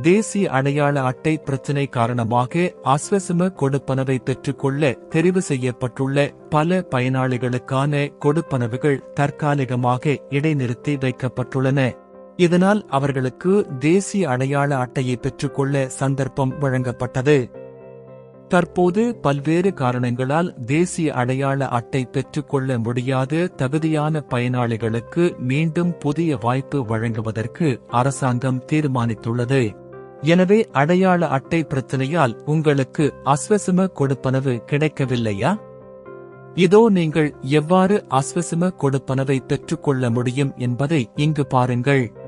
தேசிய அடையாள அட்டை பிரச்சினை காரணமாக அஸ்வசம கொடுப்பனவை பெற்றுக்கொள்ள தெரிவு செய்யப்பட்டுள்ள பல பயனாளிகளுக்கான கொடுப்பனவுகள் தற்காலிகமாக இடைநிறுத்தி வைக்கப்பட்டுள்ளன. இதனால் அவர்களுக்கு தேசிய அடையாள அட்டையை பெற்றுக்கொள்ள சந்தர்ப்பம் வழங்கப்பட்டது. தற்போது பல்வேறு காரணங்களால் தேசிய அடையாள அட்டை பெற்றுக்கொள்ள முடியாத தகுதியான பயனாளிகளுக்கு மீண்டும் புதிய வாய்ப்பு வழங்குவதற்கு அரசாங்கம் தீர்மானித்துள்ளது. எனவே அடையாள அட்டை பிரச்சனையால் உங்களுக்கு அஸ்வசிம கொடுப்பனவு கிடைக்கவில்லையா? இதோ நீங்கள் எவ்வாறு அஸ்வசிம கொடுப்பனவை பெற்றுக்கொள்ள முடியும் என்பதை இங்கு பாருங்கள்.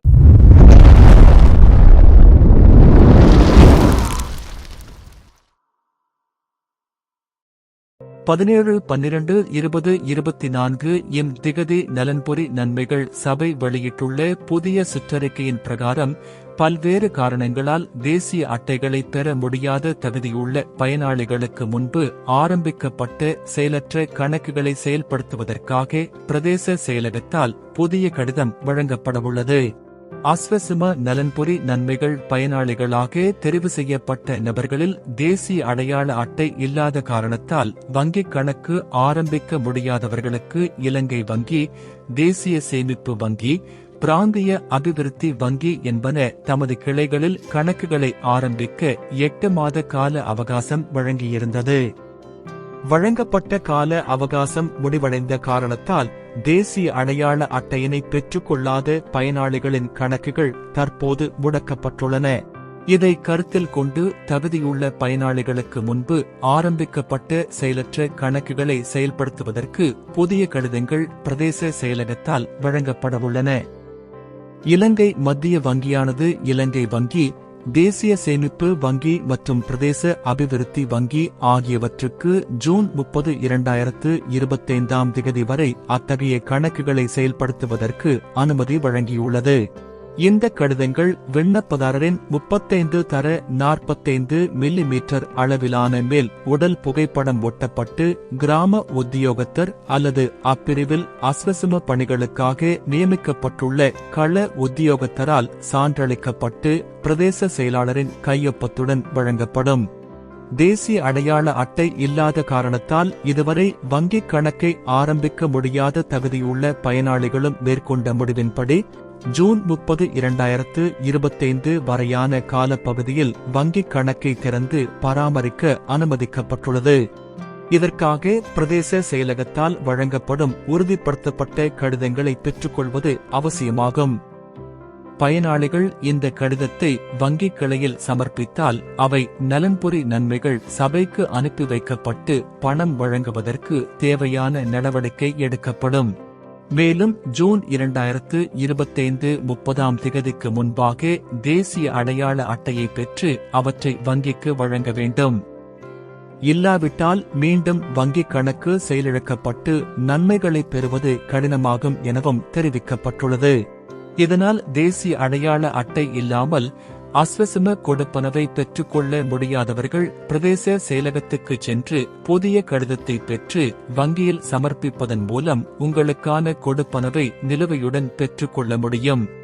பதினேழு பன்னிரண்டு இருபது இருபத்தி நான்கு இம் திகதி நலன்புரி நன்மைகள் சபை வெளியிட்டுள்ள புதிய சுற்றறிக்கையின் பிரகாரம் பல்வேறு காரணங்களால் தேசிய அட்டைகளை பெற முடியாத தகுதியுள்ள பயனாளிகளுக்கு முன்பு ஆரம்பிக்கப்பட்ட செயலற்ற கணக்குகளை செயல்படுத்துவதற்காக பிரதேச செயலகத்தால் புதிய கடிதம் வழங்கப்படவுள்ளது. அஸ்வசிம நலன்புரி நன்மைகள் பயனாளிகளாக தெரிவு செய்யப்பட்ட நபர்களில் தேசிய அடையாள அட்டை இல்லாத காரணத்தால் வங்கிக் கணக்கு ஆரம்பிக்க முடியாதவர்களுக்கு இலங்கை வங்கி தேசிய சேமிப்பு வங்கி பிராந்திய அபிவிருத்தி வங்கி என்பன தமது கிளைகளில் கணக்குகளை ஆரம்பிக்க எட்டு மாத கால அவகாசம் வழங்கியிருந்தது. வழங்கப்பட்ட கால அவகாசம் முடிவடைந்த காரணத்தால் தேசிய அடையாள அட்டையினை பெற்றுக்கொள்ளாத பயனாளிகளின் கணக்குகள் தற்போது முடக்கப்பட்டுள்ளன. இதை கருத்தில் கொண்டு தகுதியுள்ள பயனாளிகளுக்கு முன்பு ஆரம்பிக்கப்பட்ட செயலற்ற கணக்குகளை செயல்படுத்துவதற்கு புதிய கடிதங்கள் பிரதேச செயலகத்தால் வழங்கப்படவுள்ளன. இலங்கை மத்திய வங்கியானது இலங்கை வங்கி தேசிய சேமிப்பு வங்கி மற்றும் பிரதேச அபிவிருத்தி வங்கி ஆகியவற்றுக்கு ஜூன் முப்பது இரண்டாயிரத்து இருபத்தைந்தாம் திகதி வரை அத்தகைய கணக்குகளை செயல்படுத்துவதற்கு அனுமதி வழங்கியுள்ளது. இந்த கடிதங்கள் விண்ணப்பதாரரின் முப்பத்தைந்து தர நாற்பத்தைந்து மில்லி மீட்டர் அளவிலான மேல் உடல் புகைப்படம் ஒட்டப்பட்டு கிராம உத்தியோகத்தர் அல்லது அப்பிரிவில் அஸ்வசம பணிகளுக்காக நியமிக்கப்பட்டுள்ள கள உத்தியோகத்தரால் சான்றளிக்கப்பட்டு பிரதேச செயலாளரின் கையொப்பத்துடன் வழங்கப்படும். தேசிய அடையாள அட்டை இல்லாத காரணத்தால் இதுவரை வங்கிக் கணக்கை ஆரம்பிக்க முடியாத தகுதியுள்ள பயனாளிகளும் மேற்கொண்ட முடிவின்படி ஜூன் முப்பது இரண்டாயிரத்து இருபத்தைந்து வரையான காலப்பகுதியில் வங்கிக் கணக்கை திறந்து பராமரிக்க அனுமதிக்கப்பட்டுள்ளது. இதற்காக பிரதேச செயலகத்தால் வழங்கப்படும் உறுதிப்படுத்தப்பட்ட கடிதங்களை பெற்றுக்கொள்வது அவசியமாகும். பயனாளிகள் இந்த கடிதத்தை வங்கிக் கிளையில் சமர்ப்பித்தால் அவை நலன்புரி நன்மைகள் சபைக்கு அனுப்பி வைக்கப்பட்டு பணம் வழங்குவதற்கு தேவையான நடவடிக்கை எடுக்கப்படும். மேலும் ஜூன் இரண்டாயிரத்து இருபத்தைந்து முப்பதாம் திகதிக்கு முன்பாக தேசிய அடையாள அட்டையை பெற்று அவற்றை வங்கிக்கு வழங்க வேண்டும். இல்லாவிட்டால் மீண்டும் வங்கிக் கணக்கு செயலிழக்கப்பட்டு நன்மைகளை பெறுவது கடினமாகும் எனவும் தெரிவிக்கப்பட்டுள்ளது. இதனால் தேசிய அடையாள அட்டை இல்லாமல் அஸ்வசம கொடுப்பனவை பெற்றுக்கொள்ள முடியாதவர்கள் பிரதேச செயலகத்துக்கு சென்று புதிய கடிதத்தை பெற்று வங்கியில் சமர்ப்பிப்பதன் மூலம் உங்களுக்கான கொடுப்பனவை நிலுவையுடன் பெற்றுக்கொள்ள முடியும்.